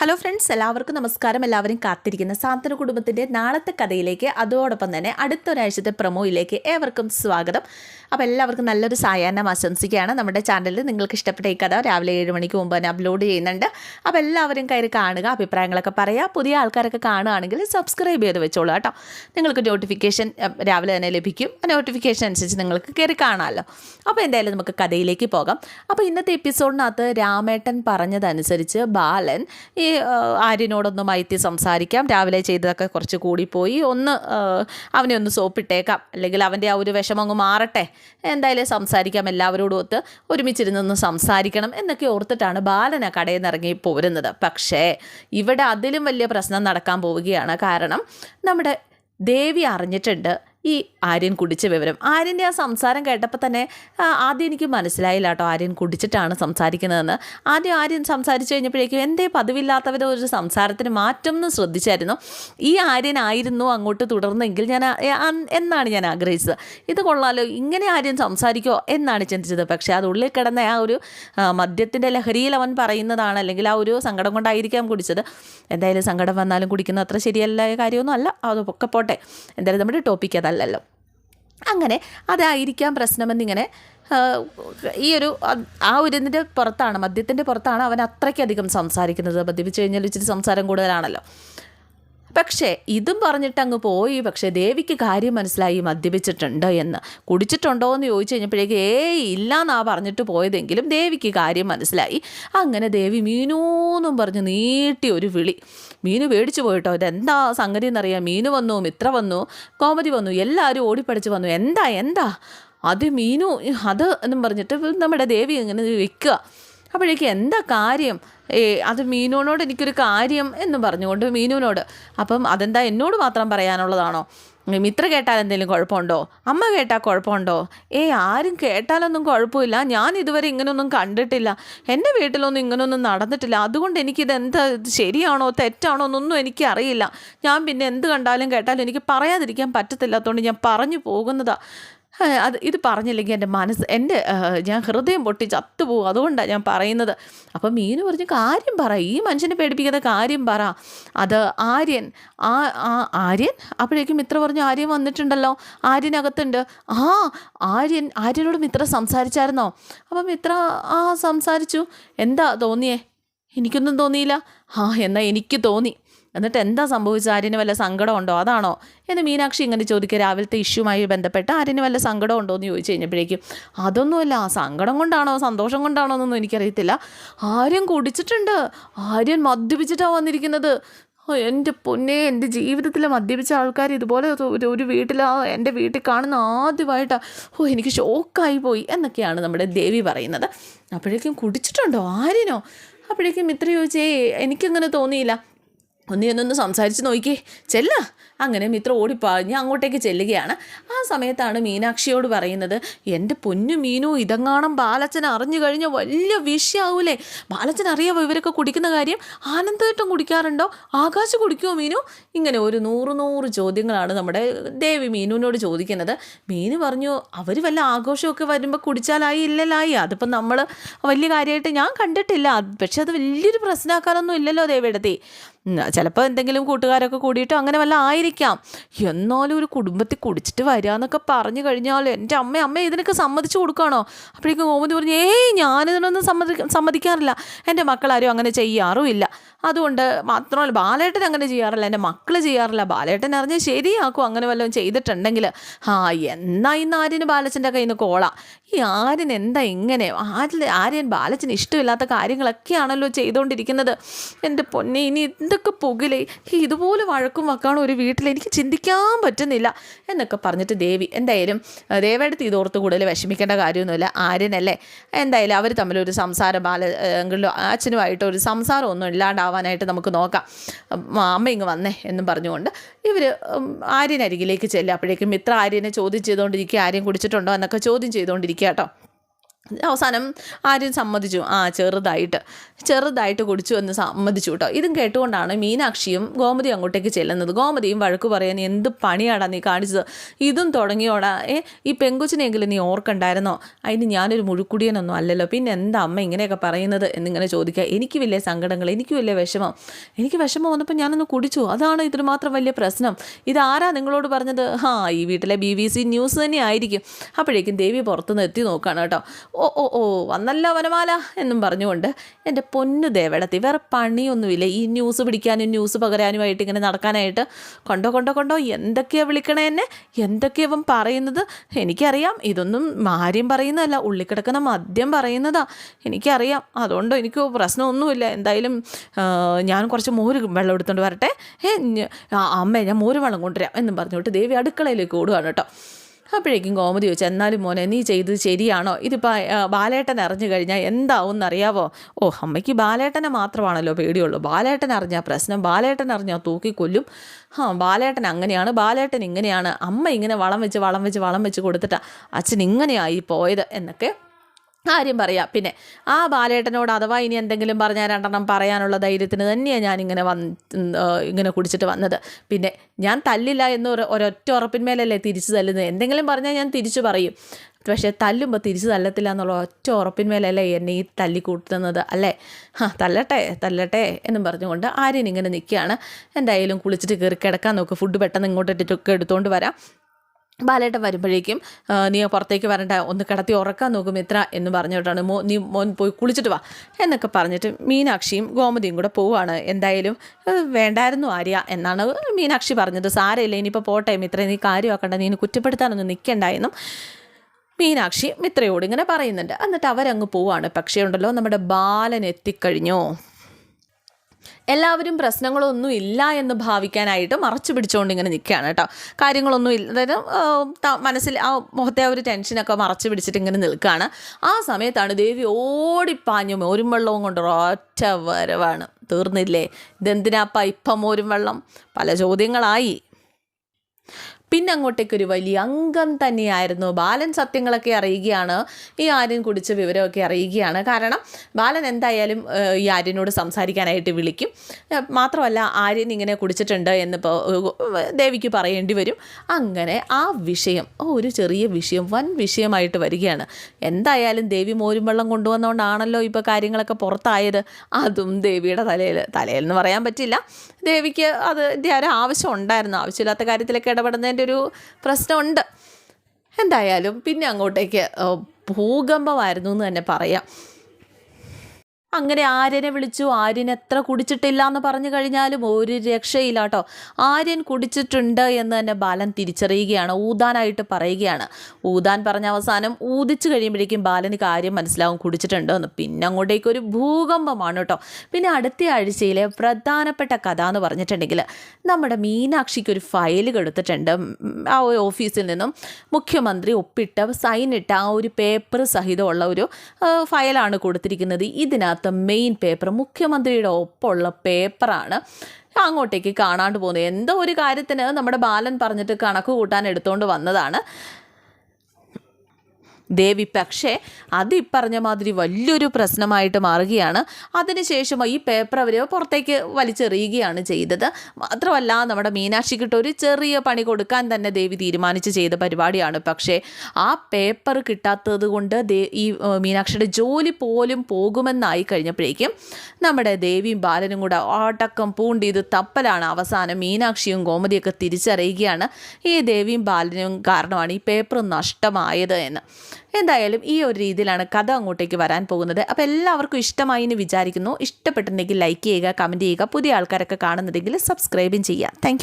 Hello friends എല്ലാവർക്കും നമസ്കാരം. എല്ലാവരും കാത്തിരിക്കുന്ന സാന്ത്വന കുടുംബത്തിന്റെ നാളത്തെ കഥയിലേക്ക് അതോടൊപ്പം തന്നെ അടുത്തൊരാഴ്ചത്തെ പ്രൊമോയിലേക്ക് ഏവർക്കും സ്വാഗതം. അപ്പോൾ എല്ലാവർക്കും നല്ലൊരു സായാഹ്നം ആശംസിക്കുകയാണ്. നമ്മുടെ ചാനലിൽ നിങ്ങൾക്ക് ഇഷ്ടപ്പെട്ട ഈ കഥ രാവിലെ ഏഴ് മണിക്ക് മുമ്പ് തന്നെ അപ്ലോഡ് ചെയ്യുന്നുണ്ട്. അപ്പോൾ എല്ലാവരും കയറി കാണുക അഭിപ്രായങ്ങളൊക്കെ പറയുക. പുതിയ ആൾക്കാരൊക്കെ കാണുകയാണെങ്കിൽ സബ്സ്ക്രൈബ് ചെയ്ത് വെച്ചോളൂ കേട്ടോ. നിങ്ങൾക്ക് നോട്ടിഫിക്കേഷൻ രാവിലെ തന്നെ ലഭിക്കും. ആ നോട്ടിഫിക്കേഷൻ അനുസരിച്ച് നിങ്ങൾക്ക് കയറി കാണാമല്ലോ. അപ്പോൾ എന്തായാലും നമുക്ക് കഥയിലേക്ക് പോകാം. അപ്പോൾ ഇന്നത്തെ എപ്പിസോഡിനകത്ത് രാമേട്ടൻ പറഞ്ഞതനുസരിച്ച് ബാലൻ ഈ ആര്യനോടൊന്ന് മയത്തി സംസാരിക്കാം. രാവിലെ ചെയ്തതൊക്കെ കുറച്ച് കൂടിപ്പോയി. ഒന്ന് അവനെ ഒന്ന് സോപ്പിട്ടേക്കാം. അല്ലെങ്കിൽ അവന്റെ ആ ഒരു വിഷമം അങ്ങ് മാറട്ടെ. എന്തായാലും സംസാരിക്കാം. എല്ലാവരോടും ഒത്ത് ഒരുമിച്ചിരുന്നൊന്ന് സംസാരിക്കണം എന്നൊക്കെ ഓർത്തിട്ടാണ് ബാലൻ ആ കടയിൽ നിന്ന് ഇറങ്ങി പോരുന്നത്. പക്ഷേ ഇവിടെ അതിലും വലിയ പ്രശ്നം നടക്കാൻ പോവുകയാണ്. കാരണം നമ്മുടെ ദേവി അറിഞ്ഞിട്ടുണ്ട് ഈ ആര്യൻ കുടിച്ച വിവരം. ആര്യന്റെ ആ സംസാരം കേട്ടപ്പോൾ തന്നെ ആദ്യം എനിക്ക് മനസ്സിലായില്ല കേട്ടോ ആര്യൻ കുടിച്ചിട്ടാണ് സംസാരിക്കുന്നതെന്ന്. ആദ്യം ആര്യൻ സംസാരിച്ചു കഴിഞ്ഞപ്പോഴേക്കും എന്തേ പതിവില്ലാത്തവരെ ഒരു സംസാരത്തിന് മാറ്റം എന്ന് ശ്രദ്ധിച്ചായിരുന്നു. ഈ ആര്യനായിരുന്നു അങ്ങോട്ട് തുടർന്നെങ്കിൽ ഞാൻ എന്നാണ് ഞാൻ ആഗ്രഹിച്ചത്. ഇത് കൊള്ളാലോ ഇങ്ങനെ ആര്യൻ സംസാരിക്കോ എന്നാണ് ചിന്തിച്ചത്. പക്ഷേ അത് ഉള്ളിൽ കിടന്ന ആ ഒരു മദ്യത്തിന്റെ ലഹരിയിൽ അവൻ പറയുന്നതാണ് അല്ലെങ്കിൽ ആ ഒരു സങ്കടം കൊണ്ടായിരിക്കാം കുടിച്ചത്. എന്തായാലും സങ്കടം വന്നാലും കുടിക്കുന്ന അത്ര ശരിയല്ല കാര്യമൊന്നും അല്ല അതൊക്കെ പോട്ടെ. എന്തായാലും നമ്മുടെ ടോപ്പിക് അതല്ലല്ലോ അങ്ങനെ അതായിരിക്കാം പ്രശ്നമെന്നിങ്ങനെ ഈ ഒരു ആ ഒരു ഇതിന്റെ പുറത്താണ് മദ്യത്തിന്റെ പുറത്താണ് അവൻ അത്രയ്ക്കധികം സംസാരിക്കുന്നത്. മദ്യപിച്ച് കഴിഞ്ഞാൽ ഇച്ചിരി സംസാരം കൂടുതലാണല്ലോ. പക്ഷേ ഇതും പറഞ്ഞിട്ട് അങ്ങ് പോയി. പക്ഷേ ദേവിക്ക് കാര്യം മനസ്സിലായി മദ്യപിച്ചിട്ടുണ്ട് എന്ന്. കുടിച്ചിട്ടുണ്ടോ എന്ന് ചോദിച്ചു കഴിഞ്ഞപ്പോഴേക്ക് ഏയ് ഇല്ലാന്നാ പറഞ്ഞിട്ട് പോയതെങ്കിലും ദേവിക്ക് കാര്യം മനസ്സിലായി. അങ്ങനെ ദേവി മീനൂന്നും പറഞ്ഞ് നീട്ടി ഒരു വിളി. മീനു പേടിച്ചു പോയിട്ടോ? ഇതെന്താ സംഗതി എന്നറിയാം മീനു വന്നു മിത്ര വന്നു കോമതി വന്നു എല്ലാവരും ഓടിപ്പടിച്ച് വന്നു. എന്താ എന്താ? അത് മീനു അത് എന്നും പറഞ്ഞിട്ട് നമ്മുടെ ദേവി ഇങ്ങനെ വെക്കുക. അപ്പോഴേക്ക് എന്താ കാര്യം? ഏ അത് മീനുവിനോട് എനിക്കൊരു കാര്യം എന്ന് പറഞ്ഞുകൊണ്ട് മീനുവിനോട് അപ്പം അതെന്താ എന്നോട് മാത്രം പറയാനുള്ളതാണോ? മിത്ര കേട്ടാൽ എന്തെങ്കിലും കുഴപ്പമുണ്ടോ? അമ്മ കേട്ടാൽ കുഴപ്പമുണ്ടോ? ഏ ആരും കേട്ടാലൊന്നും കുഴപ്പമില്ല. ഞാൻ ഇതുവരെ ഇങ്ങനൊന്നും കണ്ടിട്ടില്ല. എന്റെ വീട്ടിലൊന്നും ഇങ്ങനൊന്നും നടന്നിട്ടില്ല. അതുകൊണ്ട് എനിക്കിത് എന്താ ശരിയാണോ തെറ്റാണോ എന്നൊന്നും എനിക്കറിയില്ല. ഞാൻ പിന്നെ എന്ത് കണ്ടാലും കേട്ടാലും എനിക്ക് പറയാതിരിക്കാൻ പറ്റത്തില്ലാത്തതുകൊണ്ട് ഞാൻ പറഞ്ഞു പോകുന്നതാ. ആ, അത് ഇത് പറഞ്ഞില്ലെങ്കിൽ എന്റെ മനസ്സ് എന്റെ ഞാൻ ഹൃദയം പൊട്ടി ചത്തുപോകും. അതുകൊണ്ടാണ് ഞാൻ പറയുന്നത്. അപ്പം മീനു പറഞ്ഞു കാര്യം പറ ഈ മനുഷ്യനെ പേടിപ്പിക്കുന്ന കാര്യം പറ. അത് ആര്യൻ ആ ആ ആര്യൻ? അപ്പോഴേക്കും മിത്ര പറഞ്ഞു ആര്യൻ വന്നിട്ടുണ്ടല്ലോ ആര്യനകത്തുണ്ട്. ആ ആര്യൻ ആര്യനോട് മിത്ര സംസാരിച്ചായിരുന്നോ? അപ്പം മിത്ര ആ സംസാരിച്ചു. എന്താ തോന്നിയേ? എനിക്കൊന്നും തോന്നിയില്ല. ആ എന്നാൽ എനിക്ക് തോന്നി. എന്നിട്ട് എന്താ സംഭവിച്ചത്? ആര്യന് വല്ല സങ്കടമുണ്ടോ? അതാണോ? എന്ന് മീനാക്ഷി ഇങ്ങനെ ചോദിക്കുക. രാവിലത്തെ ഇഷ്യൂമായി ബന്ധപ്പെട്ട് ആര്യന് വല്ല സങ്കടമുണ്ടോ എന്ന് ചോദിച്ചു കഴിഞ്ഞപ്പോഴേക്കും അതൊന്നുമല്ല. സങ്കടം കൊണ്ടാണോ? സന്തോഷം കൊണ്ടാണോ? എന്നൊന്നും എനിക്കറിയത്തില്ല. ആര്യൻ കുടിച്ചിട്ടുണ്ട്. ആര്യൻ മദ്യപിച്ചിട്ടാണ് വന്നിരിക്കുന്നത്. എന്റെ പൊന്നെ എന്റെ ജീവിതത്തിൽ മദ്യപിച്ച ആൾക്കാർ ഇതുപോലെ ഒരു- വീട്ടിൽ എന്റെ വീട്ടിൽ കാണുന്ന ആദ്യമായിട്ടാണ് ഓ എനിക്ക് ഷോക്കായി പോയി എന്നൊക്കെയാണ് നമ്മുടെ ദേവി പറയുന്നത്. അപ്പോഴേക്കും കുടിച്ചിട്ടുണ്ടോ? ആരിനോ അപ്പോഴേക്കും ഇത്ര ചോദിച്ചേ എനിക്കങ്ങനെ തോന്നിയില്ല. ഒന്ന് എന്നൊന്ന് സംസാരിച്ച് നോക്കി. ചെല്ല. അങ്ങനെ മിത്ര ഓടിപ്പാഞ്ഞ് അങ്ങോട്ടേക്ക് ചെല്ലുകയാണ്. ആ സമയത്താണ് മീനാക്ഷിയോട് പറയുന്നത് എന്റെ പൊന്നു മീനു ഇതങ്ങാണം ബാലച്ചൻ അറിഞ്ഞു കഴിഞ്ഞ വലിയ വിഷയാവൂലേ? ബാലച്ചൻ അറിയാവോ ഇവരൊക്കെ കുടിക്കുന്ന കാര്യം? ആനന്ദമായിട്ടും കുടിക്കാറുണ്ടോ? ആകാശ് കുടിക്കുമോ മീനു? ഇങ്ങനെ ഒരു നൂറ് നൂറ് ചോദ്യങ്ങളാണ് നമ്മുടെ ദേവി മീനുവിനോട് ചോദിക്കുന്നത്. മീനു പറഞ്ഞു അവർ വല്ല ആഘോഷമൊക്കെ വരുമ്പോൾ കുടിച്ചാലായി ഇല്ലല്ലായി അതിപ്പം നമ്മൾ വലിയ കാര്യമായിട്ട് ഞാൻ കണ്ടിട്ടില്ല. പക്ഷെ അത് വലിയൊരു പ്രശ്നമാക്കാനൊന്നും ഇല്ലല്ലോ ദേവിയെടുത്തി. ചിലപ്പോൾ എന്തെങ്കിലും കൂട്ടുകാരൊക്കെ കൂടിയിട്ടോ അങ്ങനെ വല്ല ആയിരിക്കാം. എന്നാലും ഒരു കുടുംബത്തിൽ കുടിച്ചിട്ട് വരിക എന്നൊക്കെ പറഞ്ഞു കഴിഞ്ഞാൽ എന്റെ അമ്മ അമ്മ ഇതിനൊക്കെ സമ്മതിച്ചു കൊടുക്കുകയാണോ അപ്പോഴേക്കും ഗോമതി പറഞ്ഞു ഏയ് ഞാനിതിനൊന്നും സമ്മതി സമ്മതിക്കാറില്ല. എന്റെ മക്കളാരും അങ്ങനെ ചെയ്യാറുമില്ല. അതുകൊണ്ട് മാത്രമല്ല ബാലേട്ടൻ അങ്ങനെ ചെയ്യാറില്ല. എന്റെ മക്കൾ ചെയ്യാറില്ല. ബാലേട്ടൻ അറിഞ്ഞ് ശരിയാക്കും. അങ്ങനെ വല്ലതും ചെയ്തിട്ടുണ്ടെങ്കിൽ. ആ എന്നാ ഇന്ന് ആര്യന് ബാലച്ചന്റെ കയ്യിൽ നിന്ന് കോളാം? ഈ ആര്യൻ എന്താ ഇങ്ങനെ? ആര്യൻ ബാലച്ചന് ഇഷ്ടമില്ലാത്ത കാര്യങ്ങളൊക്കെയാണല്ലോ ചെയ്തുകൊണ്ടിരിക്കുന്നത്. എന്റെ പൊന്നെ ഇനി എന്തൊക്കെ പുകിലേ ഇതുപോലെ വഴക്കും വക്കാണോ ഒരു വീട്ടിൽ? എനിക്ക് ചിന്തിക്കാൻ പറ്റുന്നില്ല എന്നൊക്കെ പറഞ്ഞിട്ട് ദേവി എന്തായാലും ദേവയുടെ തീതോർത്ത് കൂടുതൽ വിഷമിക്കേണ്ട കാര്യമൊന്നുമില്ല. ആര്യനല്ലേ? എന്തായാലും അവർ തമ്മിലൊരു സംസാര എങ്കിലും അച്ഛനുമായിട്ട് ഒരു സംസാരം ഒന്നും ഇല്ലാണ്ടാവാനായിട്ട് നമുക്ക് നോക്കാം. അമ്മ ഇങ്ങ് വന്നേ എന്നും പറഞ്ഞുകൊണ്ട് ഇവർ ആര്യനരികിലേക്ക് ചെല്ലുക അപ്പോഴേക്കും മിത്ര ആര്യനെ ചോദ്യം ചെയ്തുകൊണ്ടിരിക്കുക. ആര്യം കുടിച്ചിട്ടുണ്ടോ എന്നൊക്കെ ചോദ്യം ചെയ്തുകൊണ്ടിരിക്കുക കേട്ടോ. അവസാനം ആരും സമ്മതിച്ചു. ആ ചെറുതായിട്ട്. ചെറുതായിട്ട് കുടിച്ചു എന്ന് സമ്മതിച്ചു കേട്ടോ. ഇതും കേട്ടുകൊണ്ടാണ് മീനാക്ഷിയും ഗോമതി അങ്ങോട്ടേക്ക് ചെല്ലുന്നത്. ഗോമതിയും വഴക്ക് പറയാൻ എന്ത് പണിയാടാ നീ കാണിച്ചത്? ഇതും തുടങ്ങിയോടാ. ഏ ഈ പെങ്കുച്ചിനെങ്കിലും നീ ഓർക്കണ്ടായിരുന്നോ? അതിന് ഞാനൊരു മുഴുക്കുടിയനൊന്നും അല്ലല്ലോ. പിന്നെ എന്താ അമ്മ ഇങ്ങനെയൊക്കെ പറയുന്നത് എന്നിങ്ങനെ ചോദിക്കുക. എനിക്ക് വലിയ സങ്കടങ്ങൾ എനിക്ക് വലിയ വിഷമം. എനിക്ക് വിഷമം വന്നപ്പോൾ ഞാനൊന്ന് കുടിച്ചു. അതാണ് ഇതിന് മാത്രം വലിയ പ്രശ്നം. ഇതാരാ നിങ്ങളോട് പറഞ്ഞത്? ആ ഈ വീട്ടിലെ ബി ബി സി ന്യൂസ് തന്നെ ആയിരിക്കും. അപ്പോഴേക്കും ദേവി പുറത്തുനിന്ന് എത്തി നോക്കുകയാണ് കേട്ടോ. ഓ ഓ ഓ വന്നല്ലോ വനമാല എന്നും പറഞ്ഞുകൊണ്ട് എന്റെ പൊന്നു ദേവടത്തി വേറെ പണിയൊന്നുമില്ല. ഈ ന്യൂസ് പിടിക്കാനും ന്യൂസ് പകരാനുമായിട്ട് ഇങ്ങനെ നടക്കാനായിട്ട് കൊണ്ടോ കൊണ്ടോ കൊണ്ടോ എന്തൊക്കെയാണ് വിളിക്കണേ എന്നെ? എന്തൊക്കെയാ അവൻ പറയുന്നത്? എനിക്കറിയാം. ഇതൊന്നും ആര്യം പറയുന്നതല്ല. ഉള്ളിക്കിടക്കുന്ന മദ്യം പറയുന്നതാ. എനിക്കറിയാം. അതുകൊണ്ടോ എനിക്ക് പ്രശ്നമൊന്നുമില്ല. എന്തായാലും ഞാൻ കുറച്ച് മോര് വെള്ളം എടുത്തുകൊണ്ട് വരട്ടെ. ഏ അമ്മേ ഞാൻ മോര് വെള്ളം കൊണ്ടുവരാം എന്നും പറഞ്ഞുകൊണ്ട് ദേവി അടുക്കളയിലേക്ക് ഓടുകയാണ് കേട്ടോ. അപ്പോഴേക്കും ഗോമതി ചോദിച്ചു എന്നാലും മോനെ നീ ചെയ്തത് ശരിയാണോ? ഇതിപ്പോൾ ബാലേട്ടൻ അറിഞ്ഞു കഴിഞ്ഞാൽ എന്താവും എന്നറിയാവോ ഓ അമ്മയ്ക്ക് ബാലേട്ടനെ മാത്രമാണല്ലോ പേടിയുള്ളൂ. ബാലേട്ടൻ അറിഞ്ഞാൽ പ്രശ്നം. ബാലേട്ടൻ അറിഞ്ഞാൽ തൂക്കിക്കൊല്ലും. ആ ബാലേട്ടൻ അങ്ങനെയാണ്. ബാലേട്ടൻ ഇങ്ങനെയാണ്. അമ്മ ഇങ്ങനെ വളം വെച്ച് വളം വെച്ച് വളം വെച്ച് കൊടുത്തിട്ടാ അച്ഛൻ ഇങ്ങനെയായി പോയത് എന്നൊക്കെ കാര്യം പറയാം. പിന്നെ ആ ബാലേട്ടനോട് അഥവാ ഇനി എന്തെങ്കിലും പറഞ്ഞാൽ രണ്ടെണ്ണം പറയാനുള്ള ധൈര്യത്തിന് തന്നെയാണ് ഞാനിങ്ങനെ വന്ന് ഇങ്ങനെ കുടിച്ചിട്ട് വന്നത്. പിന്നെ ഞാൻ തല്ലില്ല എന്ന് ഒരു ഒരൊറ്റ ഉറപ്പിന്മേലല്ലേ തിരിച്ചു തല്ലുന്നത്. എന്തെങ്കിലും പറഞ്ഞാൽ ഞാൻ തിരിച്ചു പറയും. പക്ഷേ തല്ലുമ്പോൾ തിരിച്ചു തല്ലത്തില്ല എന്നുള്ള ഒറ്റ ഉറപ്പിന്മേലല്ലേ എന്നെ ഈ തല്ലി കൂട്ടുന്നത് അല്ലേ? ആ തല്ലട്ടെ തല്ലട്ടെ എന്നും പറഞ്ഞുകൊണ്ട് ആര്യൻ ഇങ്ങനെ നിൽക്കുകയാണ്. എന്തായാലും കുളിച്ചിട്ട് കയറി കിടക്കാൻ നോക്ക്. ഫുഡ് പെട്ടെന്ന് ഇങ്ങോട്ട് എടുത്തുകൊണ്ട് വരാം. ബാലേട്ടൻ വരുമ്പോഴേക്കും നീ പുറത്തേക്ക് വരണ്ട ഒന്ന് കിടത്തി ഉറക്കാൻ നോക്കും ഇത്ര എന്ന് പറഞ്ഞിട്ടാണ് മോ നീ മോൻ പോയി കുളിച്ചിട്ട് വാ എന്നൊക്കെ പറഞ്ഞിട്ട് മീനാക്ഷിയും ഗോമതിയും കൂടെ പോവുകയാണ് എന്തായാലും വേണ്ടായിരുന്നു ആര്യ എന്നാണ് മീനാക്ഷി പറഞ്ഞത്. സാരമില്ല ഇനിയിപ്പോൾ പോട്ടെ മിത്ര നീ കാര്യമാക്കണ്ട നീ കുറ്റപ്പെടുത്താനൊന്നും നിൽക്കണ്ട എന്നും മീനാക്ഷി മിത്രയോട് ഇങ്ങനെ പറയുന്നുണ്ട്. എന്നിട്ട് അവരങ്ങ് പോവാണ്. പക്ഷേ ഉണ്ടല്ലോ നമ്മുടെ ബാലൻ എത്തിക്കഴിഞ്ഞോ. എല്ലാവരും പ്രശ്നങ്ങളൊന്നും ഇല്ല എന്ന് ഭാവിക്കാനായിട്ട് മറച്ചു പിടിച്ചുകൊണ്ട് ഇങ്ങനെ നിൽക്കുകയാണ് കേട്ടോ. കാര്യങ്ങളൊന്നും ഇല്ല. അതായത് മനസ്സിൽ ആ മുഖത്തെ ഒരു ടെൻഷനൊക്കെ മറച്ചു പിടിച്ചിട്ട് ഇങ്ങനെ നിൽക്കുകയാണ് ആ സമയത്താണ് ദേവി ഓടിപ്പാഞ്ഞു മോരും വെള്ളവും കൊണ്ട് ഒറ്റ വരവാണ്. തീർന്നില്ലേ? ഇതെന്തിനാപ്പ ഇപ്പം മോരും വെള്ളം? പല ചോദ്യങ്ങളായി. പിന്നെ അങ്ങോട്ടേക്ക് ഒരു വലിയ അംഗം തന്നെയായിരുന്നു. ബാലൻ സത്യങ്ങളൊക്കെ അറിയുകയാണ്. ഈ ആര്യൻ കുടിച്ച വിവരമൊക്കെ അറിയുകയാണ്. കാരണം ബാലൻ എന്തായാലും ഈ ആര്യനോട് സംസാരിക്കാനായിട്ട് വിളിക്കും. മാത്രമല്ല ആര്യൻ ഇങ്ങനെ കുടിച്ചിട്ടുണ്ട് എന്നിപ്പോൾ ദേവിക്ക് പറയേണ്ടി വരും. അങ്ങനെ ആ വിഷയം ഒരു ചെറിയ വിഷയം വൻ വിഷയമായിട്ട് വരികയാണ്. എന്തായാലും ദേവി മോരും വെള്ളം കൊണ്ടുവന്നുകൊണ്ടാണല്ലോ ഇപ്പോൾ കാര്യങ്ങളൊക്കെ പുറത്തായത്. അതും ദേവിയുടെ തലയിൽ തലയിൽ എന്ന് പറയാൻ പറ്റില്ല. ദേവിക്ക് അത് ഒരു ആവശ്യം ഉണ്ടായിരുന്നു. ആവശ്യമില്ലാത്ത കാര്യത്തിലൊക്കെ ഇടപെടുന്നതിന്റെ ഒരു പ്രശ്നമുണ്ട്. എന്തായാലും പിന്നെ അങ്ങോട്ടേക്ക് ഭൂകമ്പമായിരുന്നു എന്ന് തന്നെ പറയാം. അങ്ങനെ ആര്യനെ വിളിച്ചു. ആര്യൻ എത്ര കുടിച്ചിട്ടില്ല എന്ന് പറഞ്ഞു കഴിഞ്ഞാലും ഒരു രക്ഷയില്ല കേട്ടോ ആര്യൻ കുടിച്ചിട്ടുണ്ട് എന്ന് തന്നെ ബാലൻ തിരിച്ചറിയുകയാണ്. ഊതാനായിട്ട് പറയുകയാണ്. ഊതാൻ പറഞ്ഞ അവസാനം ഊതിച്ചു കഴിയുമ്പോഴേക്കും ബാലന് കാര്യം മനസ്സിലാവും. കുടിച്ചിട്ടുണ്ട് എന്ന്. പിന്നെ അങ്ങോട്ടേക്ക് ഒരു ഭൂകമ്പമാണ് കേട്ടോ. പിന്നെ അടുത്ത ആഴ്ചയിലെ പ്രധാനപ്പെട്ട കഥ എന്ന് പറഞ്ഞിട്ടുണ്ടെങ്കിൽ നമ്മുടെ മീനാക്ഷിക്ക് ഒരു ഫയൽ കൊടുത്തിട്ടുണ്ട്. ആ ഓഫീസിൽ നിന്നും മുഖ്യമന്ത്രി ഒപ്പിട്ട സൈനിട്ട ആ ഒരു പേപ്പർ സഹിതമുള്ള ഒരു ഫയലാണ് കൊടുത്തിരിക്കുന്നത്. ഇതിനകത്ത് മെയിൻ പേപ്പർ മുഖ്യമന്ത്രിയുടെ ഒപ്പമുള്ള പേപ്പറാണ് അങ്ങോട്ടേക്ക് കാണാണ്ട് പോകുന്നത്. എന്തോ ഒരു കാര്യത്തിന് നമ്മുടെ ബാലൻ പറഞ്ഞിട്ട് കണക്ക് കൂട്ടാൻ എടുത്തുകൊണ്ട് വന്നതാണ്. ദേവി. പക്ഷേ അത് ഈ പറഞ്ഞ മാതിരി വലിയൊരു പ്രശ്നമായിട്ട് മാറുകയാണ്. അതിനുശേഷം ഈ പേപ്പർ അവർ പുറത്തേക്ക് വലിച്ചെറിയുകയാണ് ചെയ്തത്. മാത്രമല്ല നമ്മുടെ മീനാക്ഷിക്കിട്ട് ഒരു ചെറിയ പണി കൊടുക്കാൻ തന്നെ ദേവി തീരുമാനിച്ച് ചെയ്ത പരിപാടിയാണ്. പക്ഷേ ആ പേപ്പർ കിട്ടാത്തത് കൊണ്ട് ഈ മീനാക്ഷിയുടെ ജോലി പോലും പോകുമെന്നായി കഴിഞ്ഞപ്പോഴേക്കും നമ്മുടെ ദേവിയും ബാലനും കൂടെ ഓട്ടക്കം പൂണ്ടി ഇത് തപ്പലാണ്. അവസാനം മീനാക്ഷിയും ഗോമതിയൊക്കെ തിരിച്ചറിയുകയാണ്. ഈ ദേവിയും ബാലനും കാരണമാണ് ഈ പേപ്പർ നഷ്ടമായത് എന്ന്. എന്തായാലും ഈ ഒരു രീതിയിലാണ് കഥ അങ്ങോട്ടേക്ക് വരാൻ പോകുന്നത്. അപ്പോൾ എല്ലാവർക്കും ഇഷ്ടമായി എന്ന് വിചാരിക്കുന്നു. ഇഷ്ടപ്പെട്ടിട്ടുണ്ടെങ്കിൽ ലൈക്ക് ചെയ്യുക കമന്റ് ചെയ്യുക. പുതിയ ആൾക്കാരൊക്കെ കാണുന്നുണ്ടെങ്കിൽ സബ്സ്ക്രൈബും ചെയ്യുക. താങ്ക്